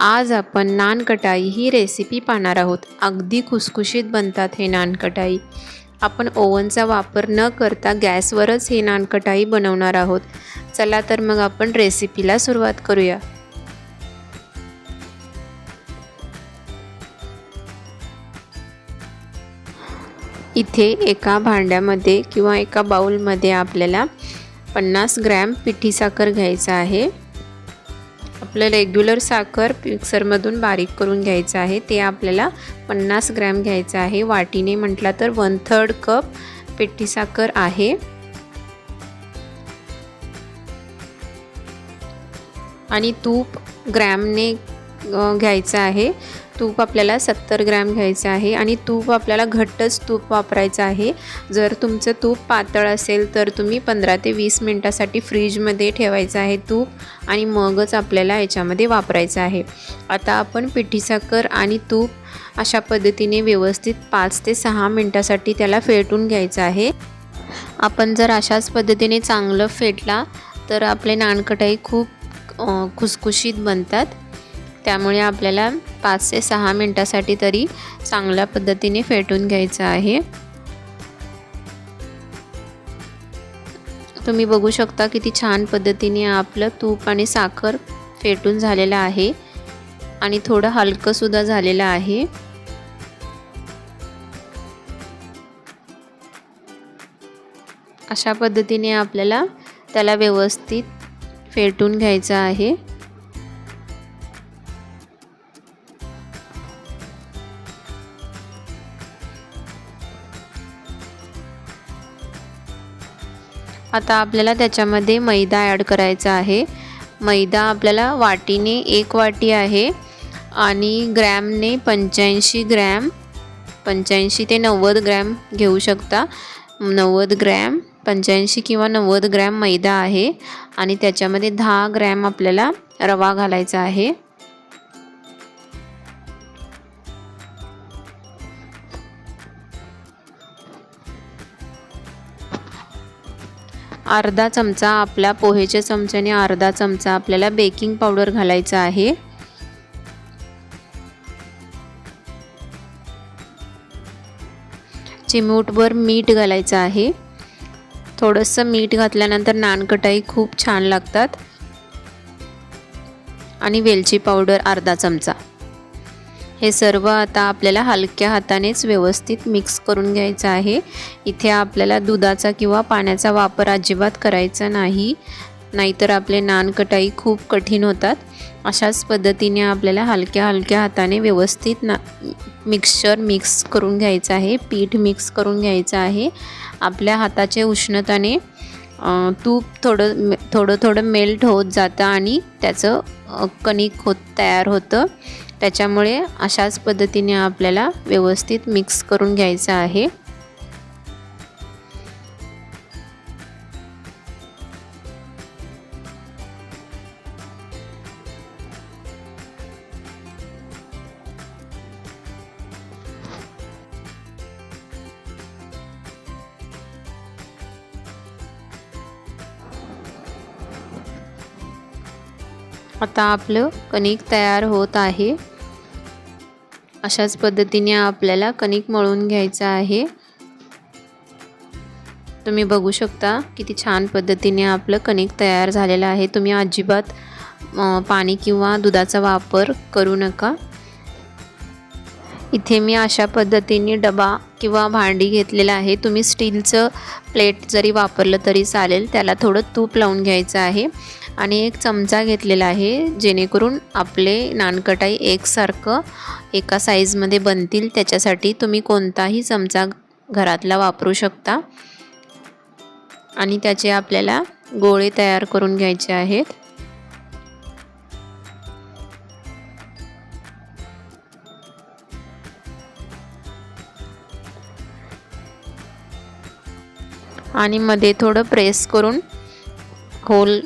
आज आपण नानकटाई ही रेसिपी पाहणार आहोत. अगदी खुसखुशीत बनतात हे नानकटाई. आपण ओव्हनचा वापर न करता गॅसवरच हे नानकटाई बनवणार आहोत. चला तर मग आपण रेसिपीला सुरुवात करूया. इथे एका भांड्यामध्ये किंवा एका बाऊलमध्ये आपल्याला पन्नास ग्रॅम पिठी साखर घ्यायचा आहे. आपलं रेग्युलर साखर मिक्सरमधून बारीक करून घ्यायचं आहे. ते आपल्याला पन्नास ग्रॅम घ्यायचं आहे. वाटीने म्हटला तर वन थर्ड कप पिठी साखर आहे. आणि तूप ग्रॅमने घ्यायचं आहे. तूप आपल्याला सत्तर ग्रॅम घ्यायचं आहे आणि तूप आपल्याला घट्टच तूप वापरायचं आहे. जर तुमचं तूप पातळ असेल तर तुम्ही पंधरा ते वीस मिनटासाठी फ्रीजमध्ये ठेवायचं आहे तूप आणि मगच आपल्याला याच्यामध्ये वापरायचं आहे. आता आपण पिठी साखर आणि तूप अशा पद्धतीने व्यवस्थित पाच ते सहा मिनटासाठी त्याला फेटून घ्यायचं आहे. आपण जर अशाच पद्धतीने चांगलं फेटला तर आपले नानकटाई खूप खुसखुशीत बनतात. त्यामुळे आपल्याला पाच ते सहा मिनटासाठी तरी चांगल्या पद्धतीने फेटून घ्यायचं आहे. तुम्ही बघू शकता किती छान पद्धतीने आपलं तूप आणि साखर फेटून झालेलं आहे. आणि थोडं हलकंसुद्धा झालेलं आहे. अशा पद्धतीने आपल्याला त्याला व्यवस्थित फेटून घ्यायचं आहे. आता आपल्याला त्याच्यामध्ये मैदा ॲड करायचा आहे. मैदा आपल्याला वाटीने एक वाटी आहे आणि ग्रॅमने पंच्याऐंशी ग्रॅम पंच्याऐंशी ते नव्वद ग्रॅम घेऊ शकता. नव्वद ग्रॅम पंच्याऐंशी किंवा नव्वद ग्रॅम मैदा आहे आणि त्याच्यामध्ये दहा ग्रॅम आपल्याला रवा घालायचा आहे. अर्धा चमचा आपल्या पोहेच्या चमच्याने अर्धा चमचा आपल्याला बेकिंग पावडर घालायचा आहे. चिमूटभर मीठ घालायचं आहे. थोडंसं मीठ घातल्यानंतर नानकटाई खूप छान लागतात. आणि वेलची पावडर अर्धा चमचा. हे सर्व आता आपल्याला हलक्या हातानेच व्यवस्थित मिक्स करून घ्यायचं आहे. इथे आपल्याला दुधाचा किंवा पाण्याचा वापर अजिबात करायचा नाही. नाहीतर आपले नानकटाई खूप कठीण होतात. अशाच पद्धतीने आपल्याला हलक्या हलक्या हाताने व्यवस्थित ना मिक्सचर मिक्स करून घ्यायचं आहे. पीठ मिक्स करून घ्यायचं आहे. आपल्या हाताचे उष्णताने तूप थोडं थोडं थोडं मेल्ट होत जातं आणि त्याचं कणिक होत तयार होतं. त्याच्यामुळे अशाच पद्धतीने आपल्याला व्यवस्थित मिक्स करून घ्यायचं आहे. आता आपलं कणिक तयार होत आहे. अशाच पद्धतीने आपल्याला कणिक मळून घ्यायचं आहे. तुम्ही बघू शकता किती छान पद्धतीने आपलं कणिक तयार झालेलं आहे. तुम्ही अजिबात पाणी किंवा दुधाचा वापर करू नका. इथे मी अशा पद्धतीने डबा किंवा भांडी घेतलेलं आहे. तुम्ही स्टीलचं प्लेट जरी वापरलं तरी चालेल. त्याला थोडं तूप लावून घ्यायचं आहे. आणि एक चमचा घेतलेला आहे जेणेकरून आपले नानकटाई एकसारखं एका साईजमध्ये बनतील. त्याच्यासाठी तुम्ही कोणताही चमचा घरातला वापरू शकता. आणि त्याचे आपल्याला गोळे तयार करून घ्यायचे आहेत. आणि मध्ये थोडं प्रेस करून होल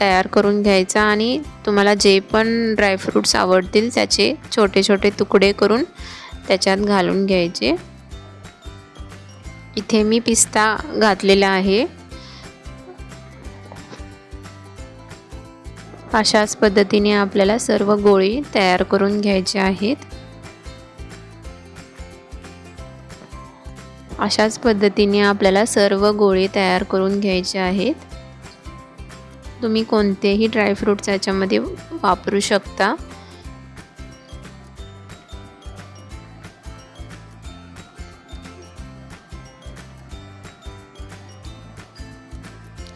तयार करून घ्यायचा आणि तुम्हाला जे पण ड्रायफ्रूट्स आवडतील त्याचे छोटे छोटे तुकडे करून त्याच्यात घालून घ्यायचे. इथे मी पिस्ता घातलेला आहे. अशाच पद्धतीने आपल्याला सर्व गोळी तयार करून घ्यायचे आहेत. अशाच पद्धतीने आपल्याला सर्व गोळी तयार करून घ्यायचे आहेत. तुम्ही कोणतेही ड्रायफ्रूट्स याच्यामध्ये वापरू शकता.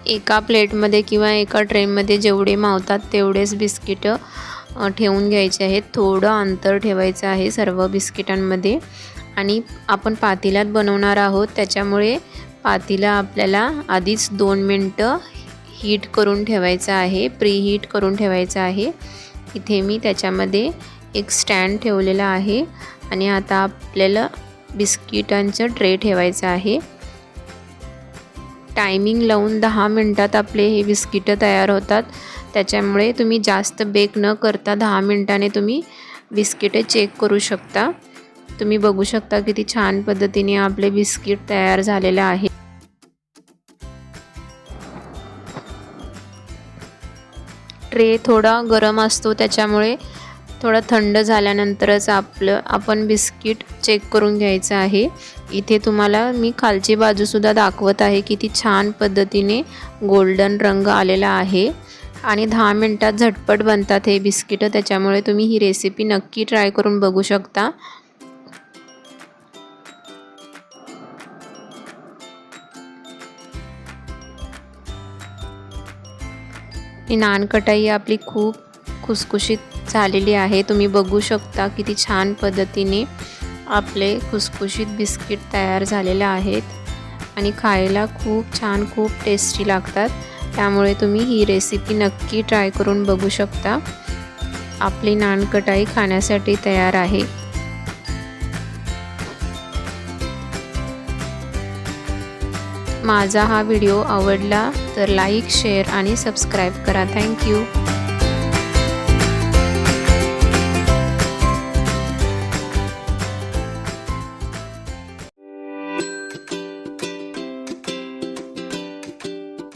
एका प्लेटमध्ये किंवा एका ट्रेनमध्ये जेवढे मावतात तेवढेच बिस्किटं ठेवून घ्यायचे आहेत. थोडं अंतर ठेवायचं आहे सर्व बिस्किटांमध्ये. आणि आपण पातेल्यात बनवणार आहोत त्याच्यामुळे पातीला आपल्याला आधीच दोन मिनटं हीट करून ठेवायचं आहे प्री हीट करून ठेवायचं आहे. इथे मी त्याच्यामध्ये एक स्टँड ठेवलेला आहे आणि आता आपल्याला बिस्किटांचं ट्रे ठेवायचं आहे. टायमिंग लावून दहा मिनटात आपले हे बिस्किटं तयार होतात. त्याच्यामुळे तुम्ही जास्त बेक न करता दहा मिनटाने तुम्ही बिस्किटे चेक करू शकता. तुम्ही बघू शकता किती छान पद्धतीने आपले बिस्किट तयार झालेलं आहे. ट्रे थोडा गरम असतो त्याच्यामुळे थोडा थंड झाल्यानंतरच आपलं आपण बिस्किट चेक करून घ्यायचं आहे. इथे तुम्हाला मी खालची बाजूसुद्धा दाखवत आहे किती छान पद्धतीने गोल्डन रंग आलेला आहे. आणि दहा मिनटात झटपट बनतात हे बिस्किटं त्याच्यामुळे तुम्ही ही रेसिपी नक्की ट्राय करून बघू शकता. ही नानकटाई आपली खूप खुसखुशीत झालेली आहे. तुम्ही बघू शकता किती छान पद्धतीने आपले खुसखुशीत बिस्किट तयार झालेले आहेत. आणि खायला खूप छान खूप टेस्टी लागतात. त्यामुळे तुम्ही ही रेसिपी नक्की ट्राय करून बघू शकता. आपली नानकटाई खाण्यासाठी तयार आहे. माझा हा व्हिडिओ आवडला तर लाईक शेअर आणि सबस्क्राईब करा. Thank you